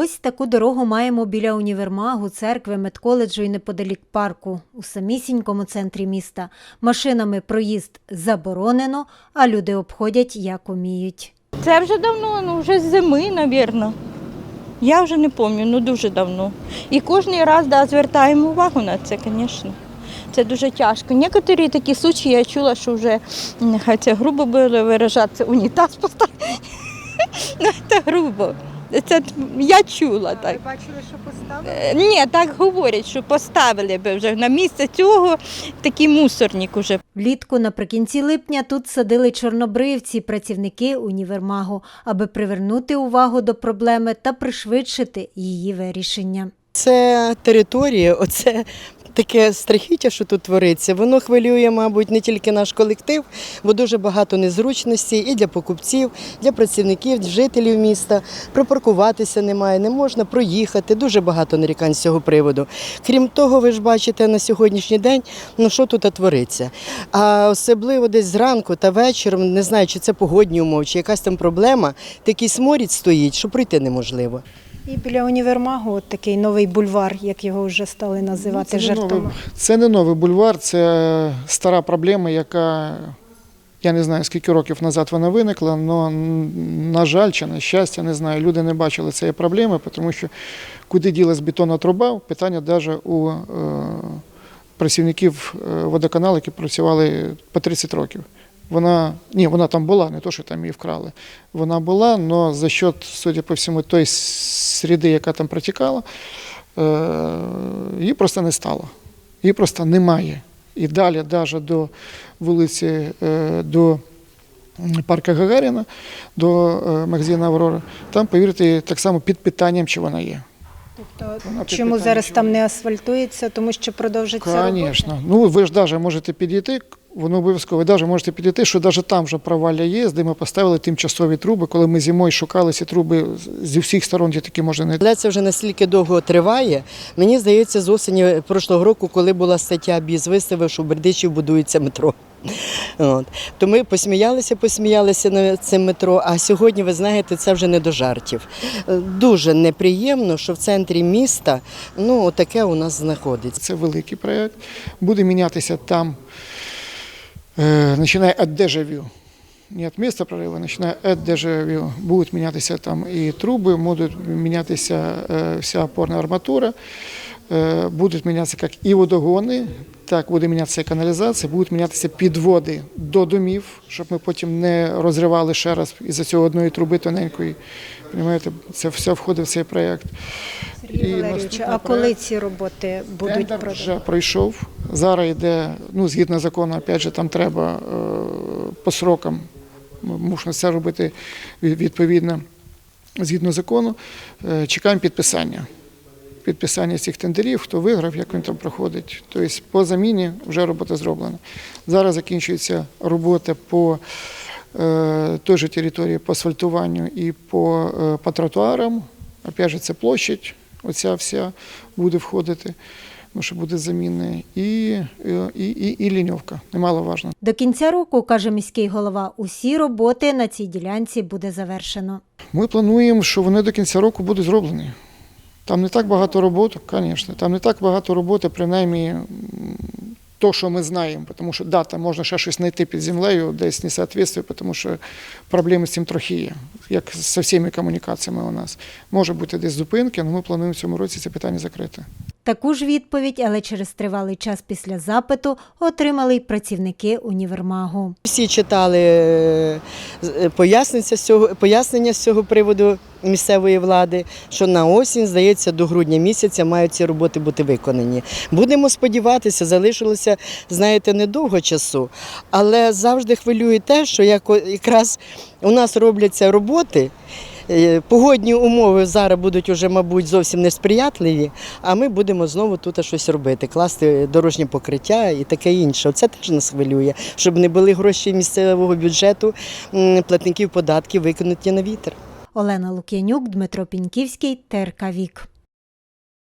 Ось таку дорогу маємо біля універмагу, церкви, медколеджу і неподалік парку, у самісінькому центрі міста. Машинами проїзд заборонено, а люди обходять як уміють. Це вже давно, ну вже з зими, мабуть. Я вже не пам'ятаю, ну дуже давно. І кожен раз да, звертаємо увагу на це, звісно. Це дуже тяжко. Некоторі такі случаї я чула, що вже нехай це грубо було виражатися, унітаз поставити. Ну, це грубо. Це я чула так. бачили, що поставили? Е, Ні, так говорять, що поставили би вже на місце цього такий мусорник уже Влітку наприкінці липня тут садили чорнобривці, працівники універмагу, аби привернути увагу до проблеми та пришвидшити її вирішення. Це територія, оце таке страхіття, що тут твориться. Воно хвилює, мабуть, не тільки наш колектив, бо дуже багато незручностей і для покупців, для працівників, жителів міста. Пропаркуватися немає, не можна проїхати. Дуже багато нарікань з цього приводу. Крім того, ви ж бачите на сьогоднішній день, ну що тут твориться. А особливо десь зранку та вечором, не знаю, чи це погодні умови, чи якась там проблема, такий сморід стоїть, що пройти неможливо. І біля універмагу от такий новий бульвар, як його вже стали називати Ну, це, не новий, це не новий бульвар, це стара проблема, яка я не знаю скільки років назад вона виникла, але, на жаль, чи на щастя, не знаю, люди не бачили цієї проблеми, тому що куди ділась бетонна труба, питання навіть у е, працівників е, водоканалу, які працювали по 30 років. Вона ні, вона там була, не то, що там її вкрали. Вона була, але за счет, судя по всьому, той среди, яка там протікала, е, її просто не стало. Її просто немає. І далі, навіть до вулиці, е, до парка Гагаріна, до е, магазину Аврора, там, повірте, так само під питанням, чи вона є. Тобто, Вона чому зараз що там не асфальтується, тому що продовжиться? Звісно. Ну ви ж навіть можете підійти, воно обов'язково, ви навіть можете підійти, що навіть там вже провалля є, де ми поставили тимчасові труби, коли ми зимою шукали ці труби зі всіх сторон, де такі можна знайти. Це вже настільки довго триває. Мені здається, з осені прошлого року, коли була стаття Біз виставив, що в Бердичів будується метро. От. То ми посміялися, посміялися над цим метро. А сьогодні, ви знаєте, це вже не до жартів. Дуже неприємно, що в центрі міста ну, таке у нас знаходиться. Це великий проєкт. Буде мінятися там, е, починає від дежавю. Не від міста прориву, починає від дежавю. Будуть мінятися там і труби, будуть мінятися е, вся опорна арматура, е, будуть мінятися як і водогони, так буде мінятися і каналізація, будуть мінятися підводи до домів, щоб ми потім не розривали ще раз із-за цього одної труби тоненької. Понимаєте, це все входить в цей проєкт. Сергій Валерійович, а коли ці роботи будуть Тендер вже пройшов. Зараз йде, ну, згідно закону, опять же, там треба е, по срокам, можна це робити відповідно згідно закону. Е, чекаємо підписання. Підписання цих тендерів, хто виграв, як він там проходить. Тобто по заміні вже робота зроблена. Зараз закінчується робота по е, той же території по асфальтуванню і по, по тротуарам. Опять же, це площадь, оця вся буде входити, тому що буде заміни, і, і, і, і ліньовка, немаловажно. До кінця року, каже міський голова, усі роботи на цій ділянці буде завершено. Ми плануємо, що вони до кінця року будуть зроблені. Там не так багато роботи, звісно, там не так багато роботи, принаймні то, що ми знаємо, тому що да, там можна ще щось знайти під землею, десь не соответствує, тому що проблеми з цим трохи є, як з всіми комунікаціями у нас. Може бути десь зупинки, але ми плануємо в цьому році це питання закрити. Таку ж відповідь, але через тривалий час після запиту, отримали й працівники універмагу. Всі читали е, е, пояснення з цього приводу місцевої влади, що на осінь, здається, до грудня місяця мають ці роботи бути виконані. Будемо сподіватися, залишилося, знаєте, недовго часу, але завжди хвилює те, що якраз у нас робляться роботи. Е, Погодні умови зараз будуть уже, мабуть, зовсім несприятливі, а ми будемо знову тут щось робити, класти дорожнє покриття і таке інше. Це теж нас хвилює, щоб не були гроші місцевого бюджету платників податків викинуті на вітер. Олена Лук'янюк, Дмитро Піньківський, ТРК Вік.